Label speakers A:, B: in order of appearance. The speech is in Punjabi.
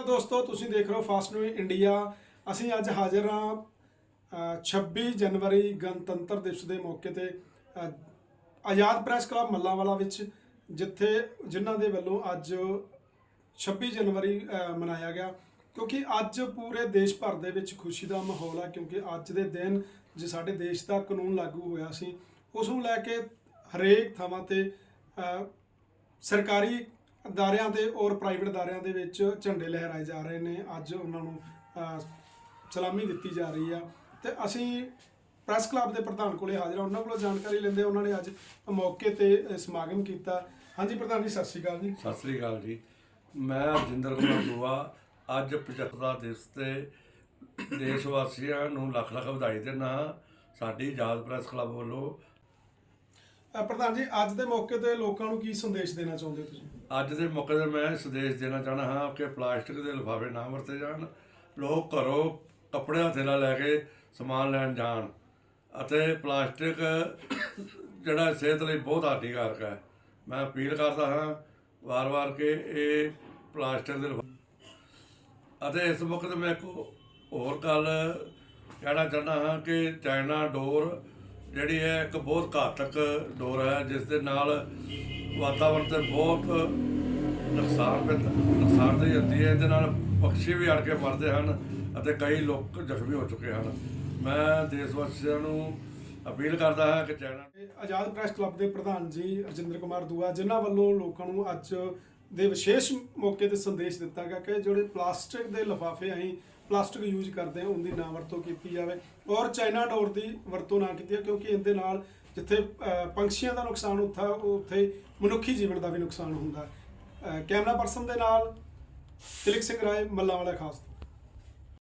A: ਨਮਸਕਾਰ ਦੋਸਤੋ ਤੁਸੀਂ ਦੇਖ ਰਹੇ ਹੋ ਫਾਸਟ ਨਿਊਜ਼ ਇੰਡੀਆ ਅਸੀਂ ਅੱਜ ਹਾਜ਼ਰ ਹਾਂ ਅ, 26 ਜਨਵਰੀ ਗਣਤੰਤਰ ਦਿਵਸ ਦੇ ਮੌਕੇ ਤੇ ਆਜ਼ਾਦ ਪ੍ਰੈਸ ਕਲੱਬ ਮੱਲਾਂਵਾਲਾ ਵਿੱਚ ਜਿੱਥੇ ਜਿਨ੍ਹਾਂ ਦੇ ਵੱਲੋਂ ਅੱਜ 26 ਜਨਵਰੀ ਮਨਾਇਆ ਗਿਆ। ਕਿਉਂਕਿ ਅੱਜ ਪੂਰੇ ਦੇਸ਼ ਭਰ ਦੇ ਵਿੱਚ ਖੁਸ਼ੀ ਦਾ ਮਾਹੌਲ ਹੈ ਕਿਉਂਕਿ ਅੱਜ ਦੇ ਦਿਨ ਜੇ ਸਾਡੇ ਦੇਸ਼ ਦਾ ਕਾਨੂੰਨ ਲਾਗੂ ਹੋਇਆ ਸੀ ਉਸ ਨੂੰ ਲੈ ਕੇ ਹਰੇਕ ਥਾਵਾਂ ਤੇ ਸਰਕਾਰੀ ਅਦਾਰਿਆਂ ਤੇ ਔਰ ਪ੍ਰਾਈਵੇਟ ਅਦਾਰਿਆਂ ਦੇ ਵਿੱਚ ਝੰਡੇ ਲਹਿਰਾਏ ਜਾ ਰਹੇ ਨੇ। ਅੱਜ ਉਹਨਾਂ ਨੂੰ ਸਲਾਮੀ ਦਿੱਤੀ ਜਾ ਰਹੀ ਆ। ਤੇ ਅਸੀਂ ਪ੍ਰੈਸ ਕਲੱਬ ਦੇ ਪ੍ਰਧਾਨ ਕੋਲੇ ਹਾਜ਼ਰ ਹਾਂ ਉਹਨਾਂ ਕੋਲੋਂ ਜਾਣਕਾਰੀ ਲੈਂਦੇ ਉਹਨਾਂ ਨੇ ਅੱਜ ਮੌਕੇ ਤੇ ਸਮਾਗਮ ਕੀਤਾ। ਹਾਂਜੀ ਪ੍ਰਧਾਨ ਜੀ, ਸਤਿ ਸ਼੍ਰੀ ਅਕਾਲ ਜੀ।
B: ਸਤਿ ਸ੍ਰੀ ਅਕਾਲ ਜੀ। ਮੈਂ ਰਜਿੰਦਰ ਕੁਮਾਰ ਦੂਆ ਅੱਜ 75 ਦਿਵਸ ਤੇ ਦੇਸ਼ ਵਾਸੀਆਂ ਨੂੰ ਲੱਖ ਲੱਖ ਵਧਾਈ ਦਿੰਦਾ ਹਾਂ। ਸਾਡੀ ਆਜ਼ਾਦ ਪ੍ਰੈਸ ਕਲੱਬ ਵੱਲੋਂ
A: ਅ, ਪ੍ਰਧਾਨ ਜੀ ਅੱਜ ਦੇ ਮੌਕੇ ਤੇ ਲੋਕਾਂ ਨੂੰ ਕੀ ਸੰਦੇਸ਼ ਦੇਣਾ ਚਾਹੁੰਦੇ ਹੋ ਤੁਸੀਂ?
B: ਅੱਜ ਦੇ ਮੌਕੇ ਤੇ ਮੈਂ ਸੰਦੇਸ਼ ਦੇਣਾ ਚਾਹਣਾ ਹਾਂ ਕਿ ਪਲਾਸਟਿਕ ਦੇ ਲਿਫਾਫੇ ਨਾ ਵਰਤੇ ਜਾਣ ਲੋਕ ਘਰੋਂ ਕੱਪੜੇ ਦਾ ਥੈਲਾ ਲੈ ਕੇ ਸਮਾਨ ਲੈਣ ਜਾਣ ਅਤੇ ਪਲਾਸਟਿਕ ਜਿਹੜਾ ਸਿਹਤ ਲਈ ਬਹੁਤ ਹਾਨੀਕਾਰਕ ਹੈ। ਮੈਂ ਅਪੀਲ ਕਰਦਾ ਹਾਂ ਵਾਰ-ਵਾਰ ਕਿ ਇਹ ਪਲਾਸਟਿਕ ਦੇ ਲਿਫਾ- ਅਤੇ ਇਸ ਵਕਤ ਮੈਂ ਇੱਕ ਹੋਰ ਗੱਲ ਕਹਿਣਾ ਚਾਹੁੰਦਾ ਹਾਂ ਕਿ ਚਾਈਨਾ ਡੋਰ ਜਿਹੜੀ ਹੈ ਇੱਕ ਬਹੁਤ ਘਾਤਕ ਡੋਰ ਹੈ, ਜਿਸ ਦੇ ਨਾਲ ਵਾਤਾਵਰਣ ਤੇ ਬਹੁਤ ਨੁਕਸਾਨ ਪੈਂਦਾ ਨੁਕਸਾਨ ਦੀ ਹੁੰਦੀ ਹੈ। ਇਹਦੇ ਨਾਲ ਪੰਛੀ ਵੀ ਅੜ ਕੇ ਮਰਦੇ ਹਨ ਅਤੇ ਕਈ ਲੋਕ ਜ਼ਖਮੀ ਹੋ ਚੁੱਕੇ ਹਨ। ਮੈਂ ਦੇਸ਼ ਵਾਸੀਆਂ ਨੂੰ ਅਪੀਲ ਕਰਦਾ ਹਾਂ ਕਿ ਚਾਈਨਾ
A: ਆਜ਼ਾਦ ਪ੍ਰੈਸ ਕਲੱਬ ਦੇ ਪ੍ਰਧਾਨ ਜੀ ਰਜਿੰਦਰ ਕੁਮਾਰ ਦੂਆ, ਜਿਨ੍ਹਾਂ ਵੱਲੋਂ ਲੋਕਾਂ ਨੂੰ ਅੱਜ ਦੇ ਵਿਸ਼ੇਸ਼ ਮੌਕੇ ਤੇ ਸੰਦੇਸ਼ ਦਿੱਤਾ ਗਿਆ ਕਿ ਜਿਹੜੇ ਪਲਾਸਟਿਕ ਦੇ ਲਿਫਾਫੇ ਅਸੀਂ ਪਲਾਸਟਿਕ ਯੂਜ਼ ਕਰਦੇ ਹਾਂ ਉਹਦੀ ਨਾ ਵਰਤੋਂ ਕੀਤੀ ਜਾਵੇ। ਔਰ ਚਾਈਨਾ ਡੋਰ ਦੀ ਵਰਤੋਂ ਨਾ ਕੀਤੀ ਜਾਵੇ, ਕਿਉਂਕਿ ਇਹਦੇ ਨਾਲ ਜਿੱਥੇ ਪੰਛੀਆਂ ਦਾ ਨੁਕਸਾਨ ਹੁੰਦਾ ਉੱਥੇ ਮਨੁੱਖੀ ਜੀਵਨ ਦਾ ਵੀ ਨੁਕਸਾਨ ਹੁੰਦਾ। ਕੈਮਰਾ ਪਰਸਨ ਦੇ ਨਾਲ, ਤਿਲਕ ਸਿੰਘ ਰਾਏ, ਮੱਲਾਂ ਵਾਲਾ ਖਾਸ